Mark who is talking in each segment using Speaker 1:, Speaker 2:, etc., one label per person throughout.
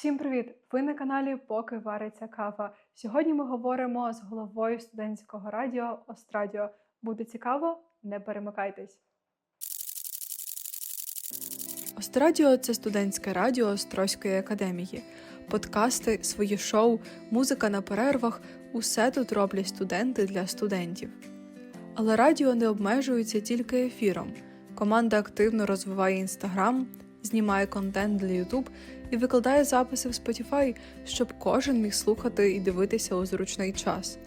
Speaker 1: Всім привіт! Ви на каналі Поки вариться кава. Сьогодні ми говоримо з головою студентського радіо Острадіо. Буде цікаво? Не перемикайтесь. Острадіо це студентське радіо Острозької академії. Подкасти, свої шоу, музика на перервах усе тут роблять студенти для студентів. Але радіо не обмежується тільки ефіром. Команда активно розвиває інстаграм, знімає контент для YouTube і викладає записи в Spotify, щоб кожен міг слухати і дивитися у зручний час.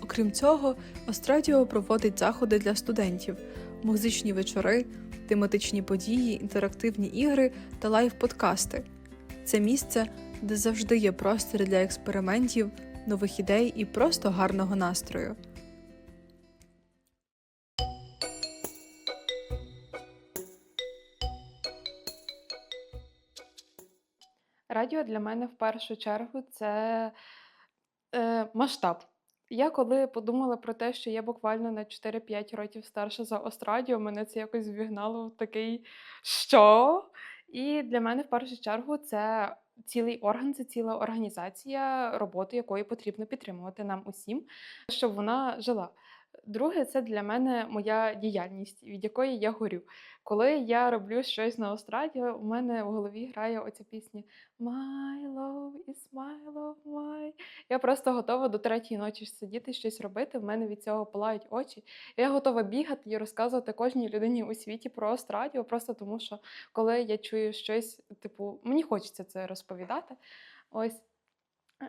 Speaker 1: Окрім цього, Острадіо проводить заходи для студентів, музичні вечори, тематичні події, інтерактивні ігри та лайв-подкасти. Це місце, де завжди є простір для експериментів, нових ідей і просто гарного настрою.
Speaker 2: Радіо для мене в першу чергу це е, масштаб. Я коли подумала про те, що я буквально на 4-5 років старша за Острадіо, мене це якось вігнало в такий що? І для мене в першу чергу це цілий орган, це ціла організація, роботи якої потрібно підтримувати нам усім, щоб вона жила. Друге, це для мене моя діяльність, від якої я горю. Коли я роблю щось на Острадіо, у мене в голові грає оця пісня My love is my love, my. Я просто готова до третьої ночі сидіти, щось робити. В мене від цього палають очі. Я готова бігати і розказувати кожній людині у світі про Острадіо, просто тому що коли я чую щось, типу, мені хочеться це розповідати. Ось.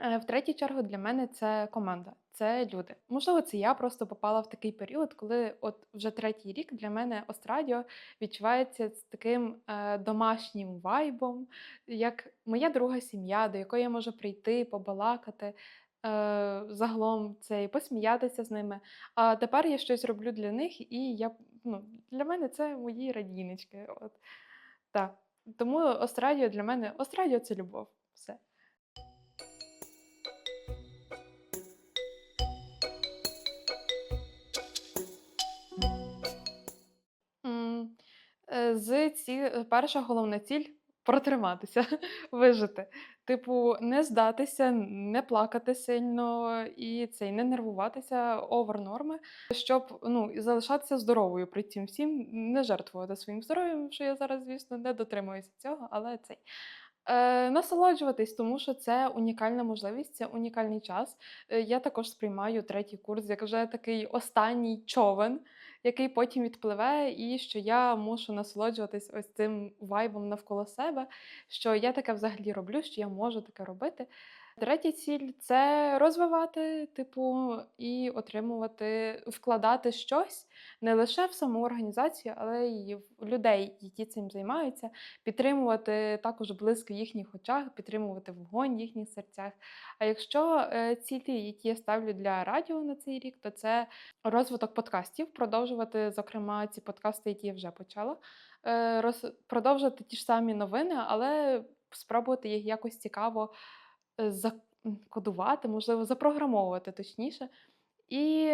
Speaker 2: Е, В третю чергу для мене це команда, це люди. Можливо, це я просто попала в такий період, коли от вже третій рік для мене Острадіо відчувається з таким е, домашнім вайбом, як моя друга сім'я, до якої я можу прийти, побалакати. Е, загалом це і посміятися з ними. А тепер я щось роблю для них, і я, ну, для мене це мої радіночки. От. Так. Тому Острадіо для мене Острадіо це любов. Все. З ці перша головна ціль протриматися, вижити. Типу, не здатися, не плакати сильно і цей не нервуватися овер норми, щоб ну залишатися здоровою при цім всім, не жертвувати своїм здоров'ям, що я зараз, звісно, не дотримуюся цього, але цей. Е, насолоджуватись, тому що це унікальна можливість, це унікальний час. Е, я також сприймаю третій курс як вже такий останній човен, який потім відпливе, і що я мушу насолоджуватись ось цим вайбом навколо себе, що я таке взагалі роблю, що я можу таке робити. Третя ціль це розвивати, типу, і отримувати, вкладати щось не лише в саму організацію, але й в людей, які цим займаються, підтримувати також блиск в їхніх очах, підтримувати вогонь в їхніх серцях. А якщо е, цілі, які я ставлю для радіо на цей рік, то це розвиток подкастів, продовжувати, зокрема, ці подкасти, які я вже почала, е, продовжувати ті ж самі новини, але спробувати їх якось цікаво закодувати, можливо, запрограмовувати точніше. І,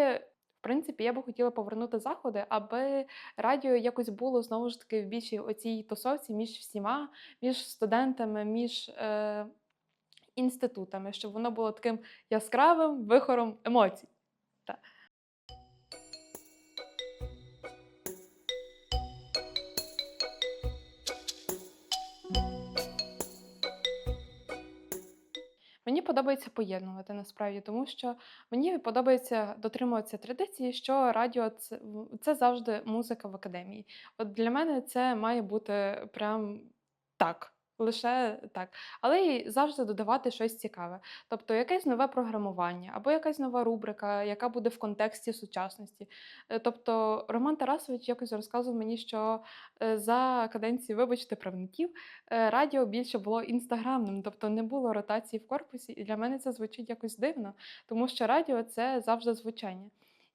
Speaker 2: в принципі, я би хотіла повернути заходи, аби радіо якось було знову ж таки в більшій оцій тусовці між всіма, між студентами, між е, інститутами, щоб воно було таким яскравим вихором емоцій. Мені подобається поєднувати насправді, тому що мені подобається дотримуватися традиції, що радіо це, це завжди музика в академії. От для мене це має бути прям так. Лише так, але й завжди додавати щось цікаве, тобто якесь нове програмування або якась нова рубрика, яка буде в контексті сучасності. Е, Тобто Роман Тарасович якось розказував мені, що е, за каденції, вибачте, правників е, радіо більше було інстаграмним, тобто не було ротації в корпусі, і для мене це звучить якось дивно, тому що радіо це завжди звучання.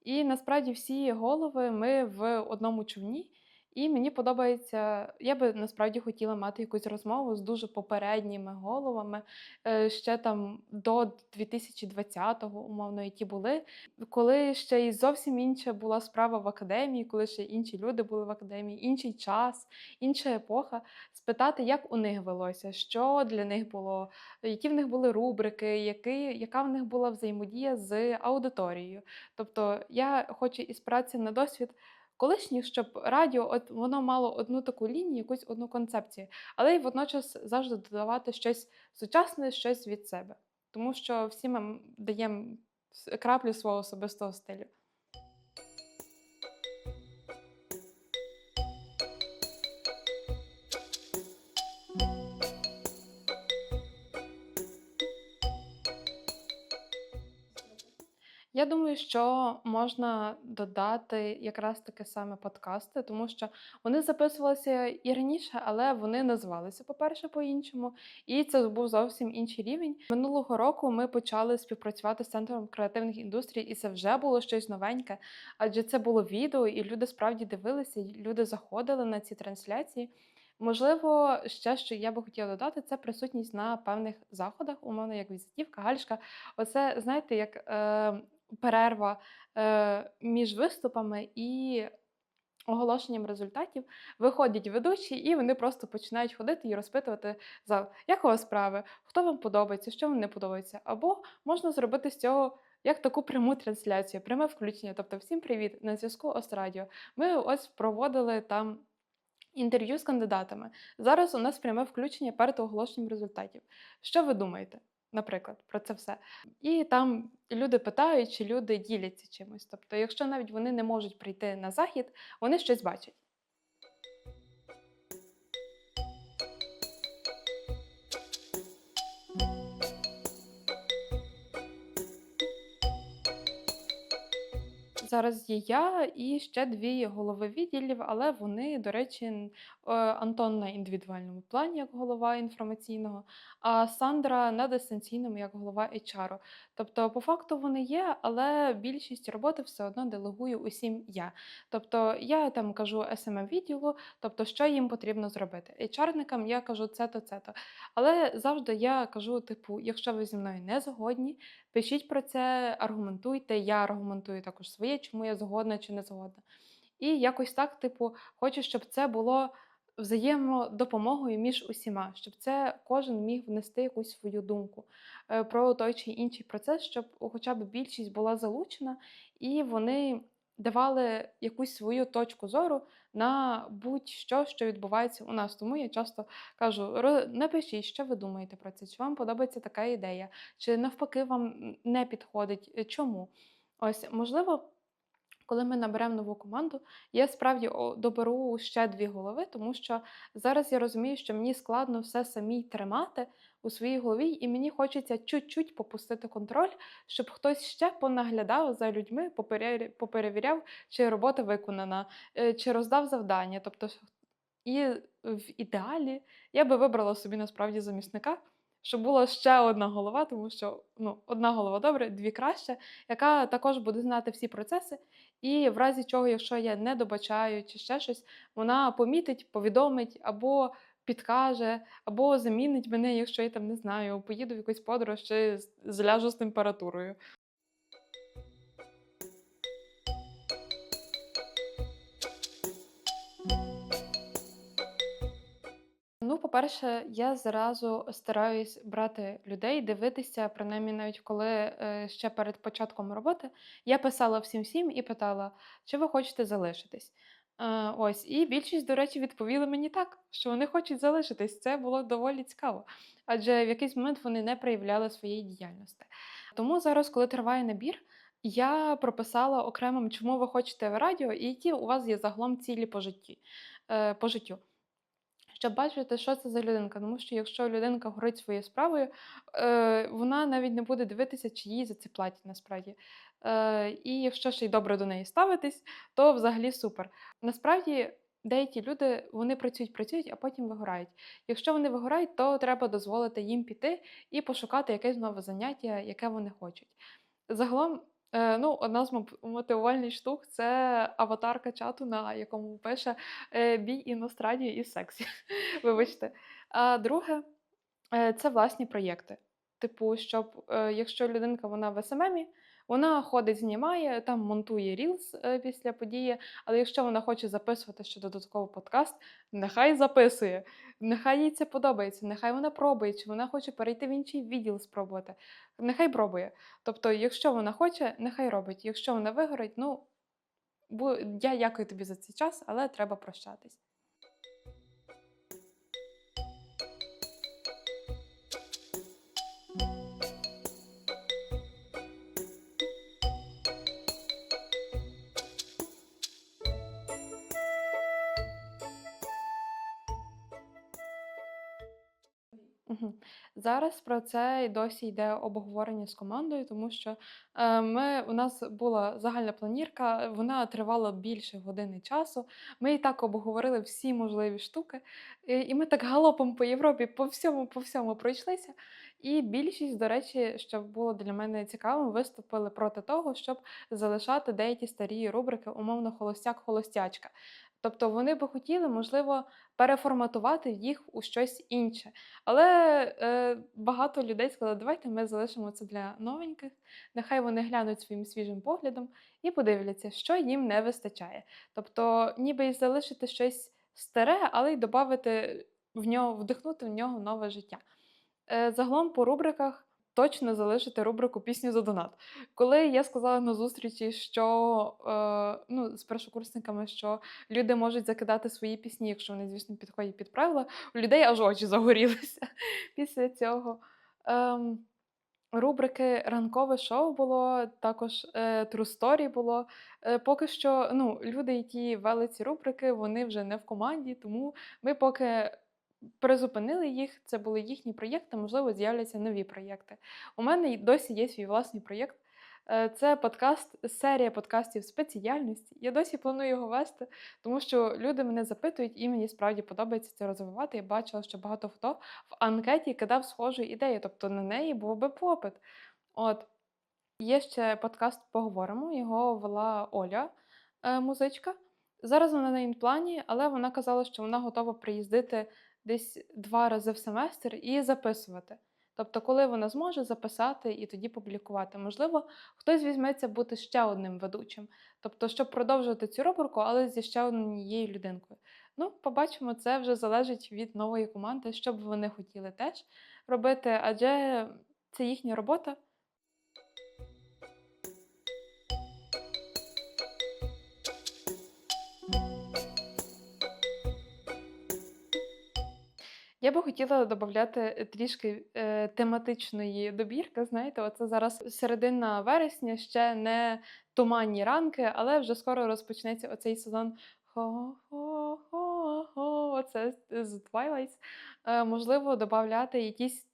Speaker 2: І насправді всі голови ми в одному човні, І мені подобається, я би насправді хотіла мати якусь розмову з дуже попередніми головами, е, ще там до 2020-го, умовно, які були, коли ще й зовсім інша була справа в академії, коли ще інші люди були в академії, інший час, інша епоха, спитати, як у них велося, що для них було, які в них були рубрики, який, яка в них була взаємодія з аудиторією. Тобто я хочу і спиратися на досвід колишніх, щоб радіо от воно мало одну таку лінію, якусь одну концепцію, але й водночас завжди додавати щось сучасне, щось від себе. Тому що всі ми даємо краплю свого особистого стилю. Я думаю, що можна додати якраз таке саме подкасти, тому що вони записувалися і раніше, але вони називалися, по-перше, по-іншому, і це був зовсім інший рівень. Минулого року ми почали співпрацювати з центром креативних індустрій, і це вже було щось новеньке, адже це було відео, і люди справді дивилися, і люди заходили на ці трансляції. Можливо, ще що я би хотіла додати, це присутність на певних заходах, умовно, як візитівка, гальшка. Оце, знаєте, як е, перерва е, між виступами і оголошенням результатів. Виходять ведучі, і вони просто починають ходити і розпитувати зал, як у вас справи, хто вам подобається, що вам не подобається. Або можна зробити з цього. Як таку пряму трансляцію, пряме включення. Тобто, всім привіт! На зв'язку Острадіо. Ми ось проводили там інтерв'ю з кандидатами. Зараз у нас пряме включення перед оголошенням результатів. Що ви думаєте, наприклад, про це все? І там люди питають, чи люди діляться чимось. Тобто, якщо навіть вони не можуть прийти на захід, вони щось бачать. Зараз є я і ще дві голови відділів, але вони, до речі, е, Антон на індивідуальному плані як голова інформаційного, а Сандра на дистанційному як голова HR. Тобто, по факту вони є, але більшість роботи все одно делегую усім я. Тобто я там кажу smm відділу, тобто що їм потрібно зробити. HR-никам я кажу це-то, це-то. Але завжди я кажу: типу, якщо ви зі мною не згодні, пишіть про це, аргументуйте. Я аргументую також своє, чому я згодна чи не згодна. І якось так, типу, хочу, щоб це було взаємодопомогою між усіма, щоб це кожен міг внести якусь свою думку е, про той чи інший процес, щоб хоча б більшість була залучена, і вони давали якусь свою точку зору на будь-що, що відбувається у нас. Тому я часто кажу: напишіть, що ви думаєте про це, чи вам подобається така ідея, чи навпаки вам не підходить. е, Чому? Ось, можливо, коли ми наберемо нову команду, я справді доберу ще дві голови, тому що зараз я розумію, що мені складно все самій тримати у своїй голові, і мені хочеться чуть-чуть попустити контроль, щоб хтось ще понаглядав за людьми, попере- поперевіряв, чи робота виконана, е, чи роздав завдання. Тобто, і в ідеалі я би вибрала собі насправді замісника, щоб була ще одна голова, тому що ну, одна голова добре, дві краще, яка також буде знати всі процеси. І в разі чого, якщо я не добачаю чи ще щось, вона помітить, повідомить або підкаже, або замінить мене, якщо я там не знаю, поїду в якусь подорож чи зляжу з температурою. По-перше, я зразу стараюсь брати людей, дивитися, принаймні навіть коли е, ще перед початком роботи я писала всім всім і питала, чи ви хочете залишитись. Е, ось, і більшість, до речі, відповіли мені так, що вони хочуть залишитись. Це було доволі цікаво, адже в якийсь момент вони не проявляли своєї діяльності. Тому зараз, коли триває набір, я прописала окремим, чому ви хочете радіо, і які у вас є загалом цілі по житті, е, по життю щоб бачити, що це за людинка. Тому що якщо людинка горить своєю справою, е, вона навіть не буде дивитися, чи їй за це платять насправді. Е, і якщо ще й добре до неї ставитись, то взагалі супер. Насправді. Деякі люди вони працюють, працюють, а потім вигорають. Якщо вони вигорають, то треба дозволити їм піти і пошукати якесь нове заняття, яке вони хочуть. Загалом Е, ну, одна з мотивувальних штук- це аватарка чату, на якому пише, бій "Бій іностраді і сексі". Вибачте. А друге, е, це власні проєкти. Типу, щоб, е, якщо людинка вона в СММі, вона ходить, знімає, там монтує рілс, е, після події, але якщо вона хоче записувати ще додатково подкаст, нехай записує, нехай їй це подобається, нехай вона пробує, чи вона хоче перейти в інший відділ спробувати, нехай пробує. Тобто, якщо вона хоче, нехай робить. Якщо вона вигорить, ну, я дякую тобі за цей час, але треба прощатись. Зараз про це й досі йде обговорення з командою, тому що, е, ми у нас була загальна планірка, вона тривала більше години часу. Ми і так обговорили всі можливі штуки, і і ми так галопом по Європі, по всьому, по всьому пройшлися. І більшість, до речі, що було для мене цікавим, виступили проти того, щоб залишати деякі старі рубрики, умовно, холостяк-холостячка. Тобто вони би хотіли, можливо, переформатувати їх у щось інше. Але, е, багато людей сказали: "Давайте ми залишимо це для новеньких, нехай вони глянуть своїм свіжим поглядом і подивляться, що їм не вистачає". Тобто, ніби й залишити щось старе, але й добавити в нього вдихнути в нього нове життя. Е, загалом по рубриках точно залишити рубрику "Пісні за донат". Коли я сказала на зустрічі, що, е, ну, з першокурсниками, що люди можуть закидати свої пісні, якщо вони, звісно, підходять під правила, у людей аж очі загорілися після цього. Ем, рубрики "Ранкове шоу" було, також, е, "True Story" було. Е, поки що, ну, люди, які вели ці рубрики, вони вже не в команді, тому ми поки призупинили їх. Це були їхні проєкти, можливо, з'являться нові проєкти. У мене досі є свій власний проєкт. Е, це подкаст, серія подкастів "Спеціяльності". Я досі планую його вести, тому що люди мене запитують, і мені справді подобається це розвивати. Я бачила, що багато хто в анкеті кидав схожу ідею, тобто на неї був би попит. От. Є ще подкаст "Поговоримо", його вела Оля, е, музичка. Зараз вона на імплані, але вона казала, що вона готова приїздити десь 2 рази в семестр і записувати. Тобто, коли вона зможе записати і тоді публікувати. Можливо, хтось візьметься бути ще одним ведучим. Тобто, щоб продовжувати цю рубрику, але зі ще однією людинкою. Ну, побачимо, це вже залежить від нової команди, що б вони хотіли теж робити, адже це їхня робота. Я би хотіла додати трішки, е, тематичної добірки. Знаєте, оце зараз середина вересня, ще не туманні ранки, але вже скоро розпочнеться оцей сезон хо-хо-хо-хо, оце з Twilight. Е, можливо, додати якісь,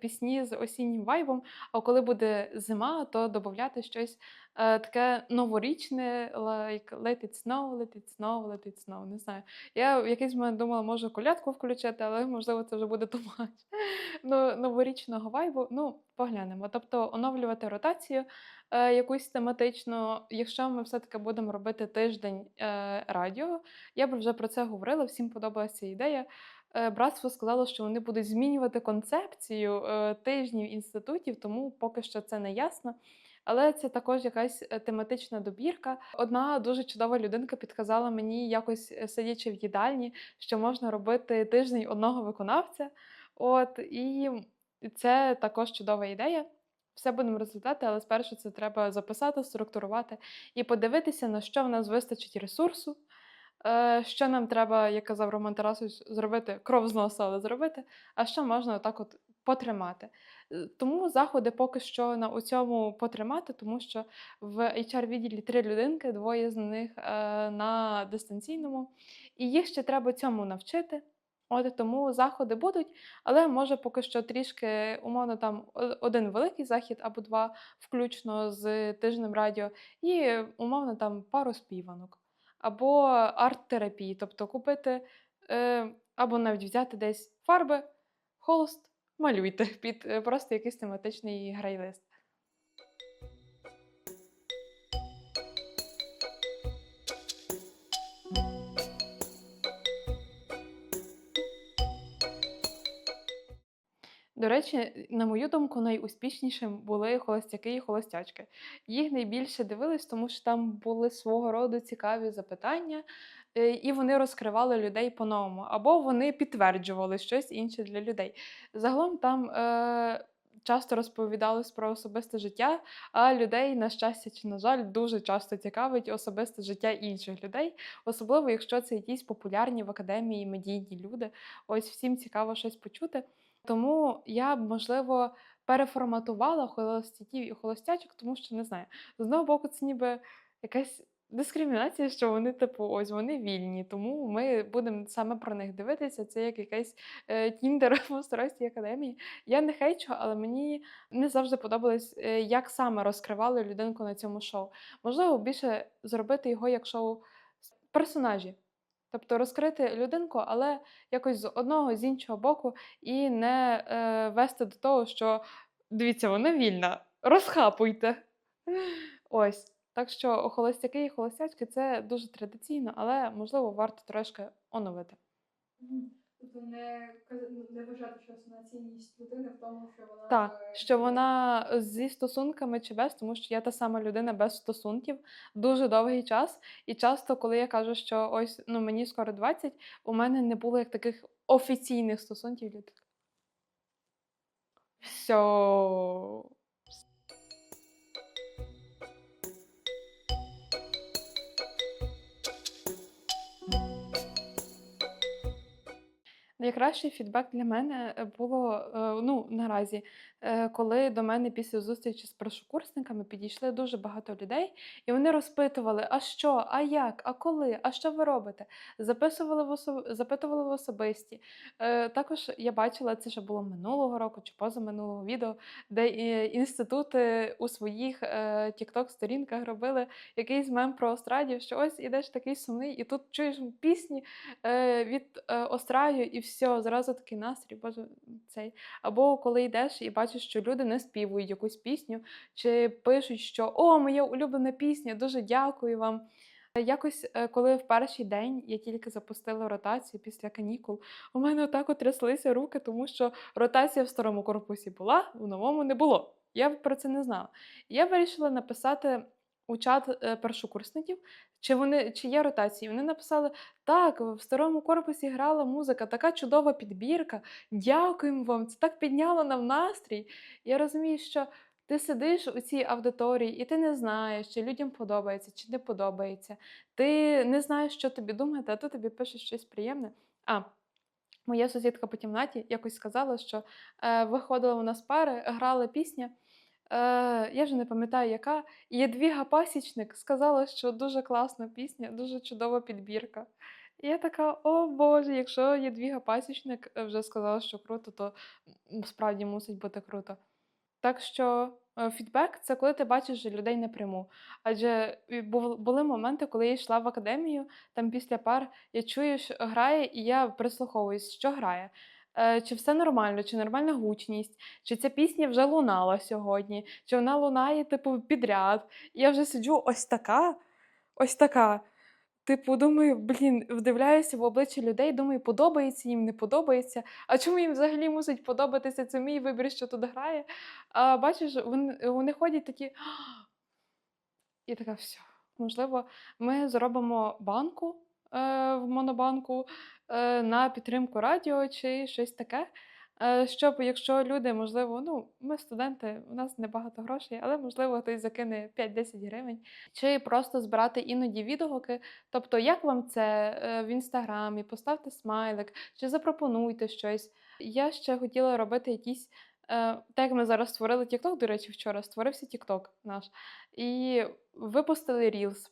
Speaker 2: пісні з осіннім вайбом, а коли буде зима, то добавляти щось, е, таке новорічне, like Let it snow, let it snow, let it snow. Не знаю. Я в якийсь момент думала, може колядку включити, але, можливо, це вже буде much. Ну, новорічного вайбу, ну, поглянемо. Тобто оновлювати ротацію, е, якусь тематичну. Якщо ми все-таки будемо робити тиждень, е, радіо, я б вже про це говорила, всім подобалася ідея. Е, братство сказало, що вони будуть змінювати концепцію, е, тижнів інститутів, тому поки що це не ясно. Але це також якась, е, тематична добірка. Одна дуже чудова людинка підказала мені якось, сидячи в їдальні, що можна робити тиждень одного виконавця. От, і це також чудова ідея. Все будемо розглядати, але спершу це треба записати, структурувати і подивитися, на що в нас вистачить ресурсу, е, що нам треба, як казав Роман Тарасович, зробити кров з носа, але зробити, а що можна отак от потримати. Е, тому заходи поки що на у цьому потримати, тому що в HR-відділі 3 людинки, двоє з них, е, на дистанційному, і їх ще треба цьому навчити. От тому заходи будуть, але може поки що трішки, умовно, там один великий захід або 2 включно з тижнем радіо, і умовно там пару співанок, або арт-терапії. Тобто купити, е, або навіть взяти десь фарби, холст, малюйте під, е, просто якийсь тематичний грайлист. До речі, на мою думку, найуспішнішим були холостяки і холостячки. Їх найбільше дивились, тому що там були свого роду цікаві запитання, е, і вони розкривали людей по-новому, або вони підтверджували щось інше для людей. Загалом там е, часто розповідалось про особисте життя, а людей, на щастя чи на жаль, дуже часто цікавить особисте життя інших людей, особливо якщо це якісь популярні в академії медійні люди. Ось всім цікаво щось почути. Тому я б, можливо, переформатувала холостяків і холостячок, тому що не знаю. З одного боку, це ніби якась дискримінація, що вони, типу, ось вони вільні, тому ми будемо саме про них дивитися. Це як якийсь е, тіндер в Острозькій академії. Я не хейчу, але мені не завжди подобалось, е, як саме розкривали людинку на цьому шоу. Можливо, більше зробити його як шоу персонажі. Тобто розкрити людинку, але якось з одного, з іншого боку, і не е, вести до того, що дивіться, вона вільна, розхапуйте. Ось. Так що холостяки і холостячки це дуже традиційно, але можливо варто трошки оновити.
Speaker 1: Тобто не, не вважати, що основна цінність людини в тому, що вона
Speaker 2: Так, що вона зі стосунками чи без, тому що я та сама людина без стосунків дуже довгий час. І часто, коли я кажу, що ось ну мені скоро 20, у мене не було як таких офіційних стосунків. Такі, Все. Найкращий фідбек для мене е, було е, ну, наразі, е, коли до мене після зустрічі з першокурсниками підійшли дуже багато людей, і вони розпитували: а що, а як, а коли, а що ви робите? Записували в осо... запитували в особисті. Також я бачила, це ще було минулого року чи позаминулого відео, де інститути у своїх тікток-сторінках робили якийсь мем про Острадів, що ось ідеш такий сумний, і тут чуєш пісні від Остраю, і все, зразу такий настрій, боже, цей. Або коли йдеш і бачиш, що люди не співають якусь пісню, чи пишуть, що о, моя улюблена пісня, дуже дякую вам. Якось, е, коли в перший день я тільки запустила ротацію після канікул, у мене отак от тряслися руки, тому що ротація в старому корпусі була, в новому не було. Я про це не знала. Я вирішила написати у чат е, першокурсників, чи вони чи є ротації. Вони написали: так, в старому корпусі грала музика, така чудова підбірка. Дякуємо вам! Це так підняло нам настрій. Я розумію, що ти сидиш у цій аудиторії, і ти не знаєш, чи людям подобається, чи не подобається. Ти не знаєш, що тобі думати, а тут тобі пишуть щось приємне. А, моя сусідка по кімнаті якось сказала, що е, виходила у нас пари, грала пісня. Е, я вже не пам'ятаю, яка. І Єдвіга Пасічник сказала, що дуже класна пісня, дуже чудова підбірка. І я така, о Боже, якщо Єдвіга Пасічник е, вже сказала, що круто, то справді мусить бути круто. Так що е, фідбек це коли ти бачиш людей напряму. Адже були моменти, коли я йшла в академію, там після пар я чую, що грає, і я прислуховуюсь, що грає. Е, Чи все нормально, чи нормальна гучність, чи ця пісня вже лунала сьогодні, чи вона лунає, типу, підряд. Я вже сиджу ось така, ось така. Типу, думаю, блін, вдивляюся в обличчя людей, думаю, подобається їм, не подобається. А чому їм взагалі мусить подобатися? Це мій вибір, що тут грає. А бачиш, вони, вони ходять такі. І така все. Можливо, ми зробимо банку в монобанку е, на підтримку радіо чи щось таке. Е, щоб, якщо люди, можливо, ну, ми студенти, у нас небагато грошей, але можливо хтось закине 5-10 гривень, чи просто збирати іноді відгуки. Тобто, як вам це е, в інстаграмі, поставте смайлик, чи запропонуйте щось. Я ще хотіла робити якісь. е, Так як ми зараз створили TikTok, до речі, вчора створився TikTok наш, і випустили Reels,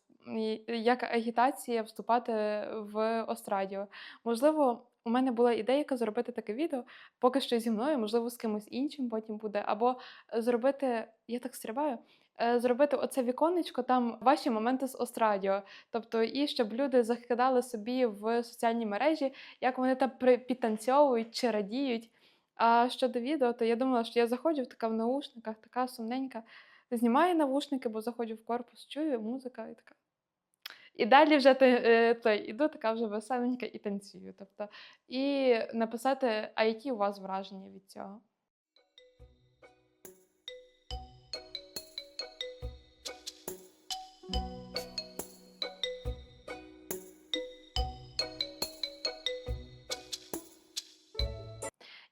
Speaker 2: як агітація вступати в Острадіо. Можливо, у мене була ідейка зробити таке відео, поки що зі мною, можливо, з кимось іншим потім буде. Або зробити, я так стрибаю, е, зробити оце віконечко, там ваші моменти з Острадіо. Тобто, і щоб люди закидали собі в соціальні мережі, як вони там підтанцьовують чи радіють. А щодо відео, то я думала, що я заходжу така в наушниках, така сумненька. Знімаю навушники, бо заходжу в корпус, чую музика і така. І далі вже ти, той, іду така вже веселенька і танцюю. Тобто, і написати, а які у вас враження від цього?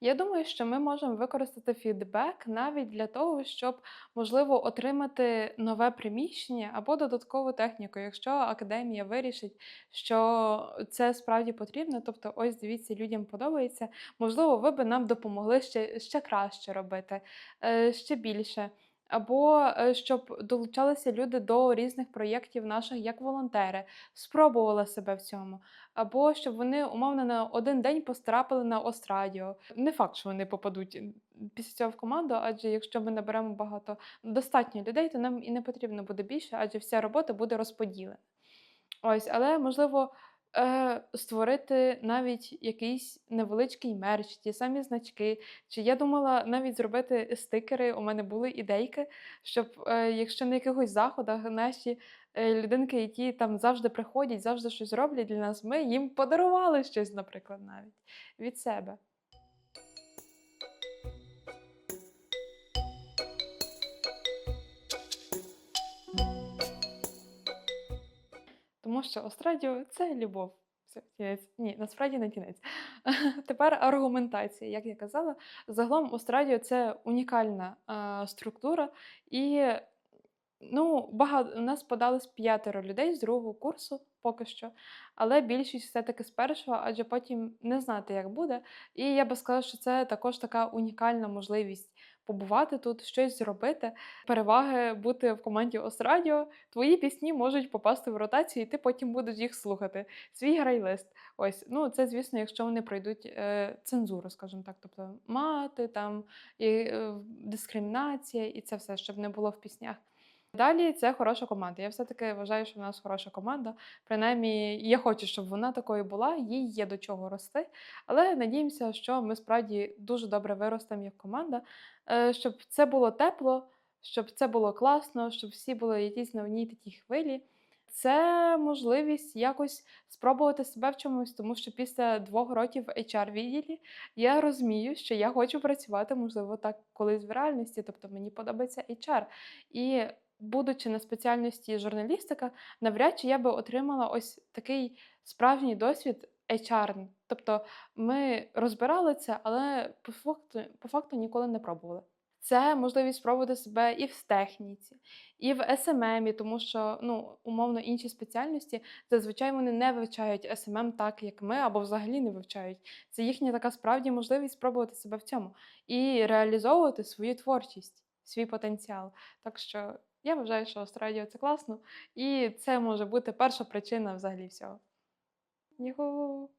Speaker 2: Я думаю, що ми можемо використати фідбек навіть для того, щоб, можливо, отримати нове приміщення або додаткову техніку, якщо академія вирішить, що це справді потрібно. Тобто, ось дивіться, людям подобається. Можливо, ви би нам допомогли ще, ще краще робити, е, ще більше. Або е, щоб долучалися люди до різних проєктів наших як волонтери, спробували себе в цьому. Або щоб вони умовно на один день пострапили на Острадіо. Не факт, що вони попадуть після цього в команду, адже якщо ми наберемо багато достатньо людей, то нам і не потрібно буде більше, адже вся робота буде розподілена. Ось, але можливо е, створити навіть якийсь невеличкий мерч, ті самі значки. Чи я думала навіть зробити стикери, у мене були ідейки, щоб е, якщо на якихось заходах наші е, людинки, які там завжди приходять, завжди щось роблять для нас, ми їм подарували щось, наприклад, навіть від себе. Тому що Острадіо це любов. Все, кінець. Ні, насправді не кінець. Тепер аргументація. Як я казала, загалом Острадіо це унікальна е, структура, і ну, багато у нас подались п'ятеро людей з другого курсу поки що, але більшість все-таки з першого, адже потім не знати, як буде. І я би сказала, що це також така унікальна можливість побувати тут, щось зробити. Переваги бути в команді Острадіо. Твої пісні можуть попасти в ротацію, і ти потім будеш їх слухати. Свій грайлист. Ось, ну це звісно, якщо вони пройдуть е, цензуру, скажімо так, тобто мати, там і, е, дискримінація, і це все, щоб не було в піснях. Далі це хороша команда. Я все-таки вважаю, що в нас хороша команда. Принаймні, я хочу, щоб вона такою була, їй є до чого рости. Але надіємося, що ми справді дуже добре виростемо як команда, е, щоб це було тепло, щоб це було класно, щоб всі були якісь на одній такій хвилі. Це можливість якось спробувати себе в чомусь, тому що після двох років в HR відділі я розумію, що я хочу працювати, можливо, так колись в реальності. Тобто мені подобається HR. І будучи на спеціальності журналістика, навряд чи я би отримала ось такий справжній досвід HR. Тобто ми розбирали це, але по факту, по факту ніколи не пробували. Це можливість спробувати себе і в техніці, і в СММі, тому що ну, умовно інші спеціальності зазвичай вони не вивчають СММ так, як ми, або взагалі не вивчають. Це їхня така справді можливість спробувати себе в цьому і реалізовувати свою творчість, свій потенціал. Так що я вважаю, що Австралія це класно, і це може бути перша причина взагалі всього. Юху!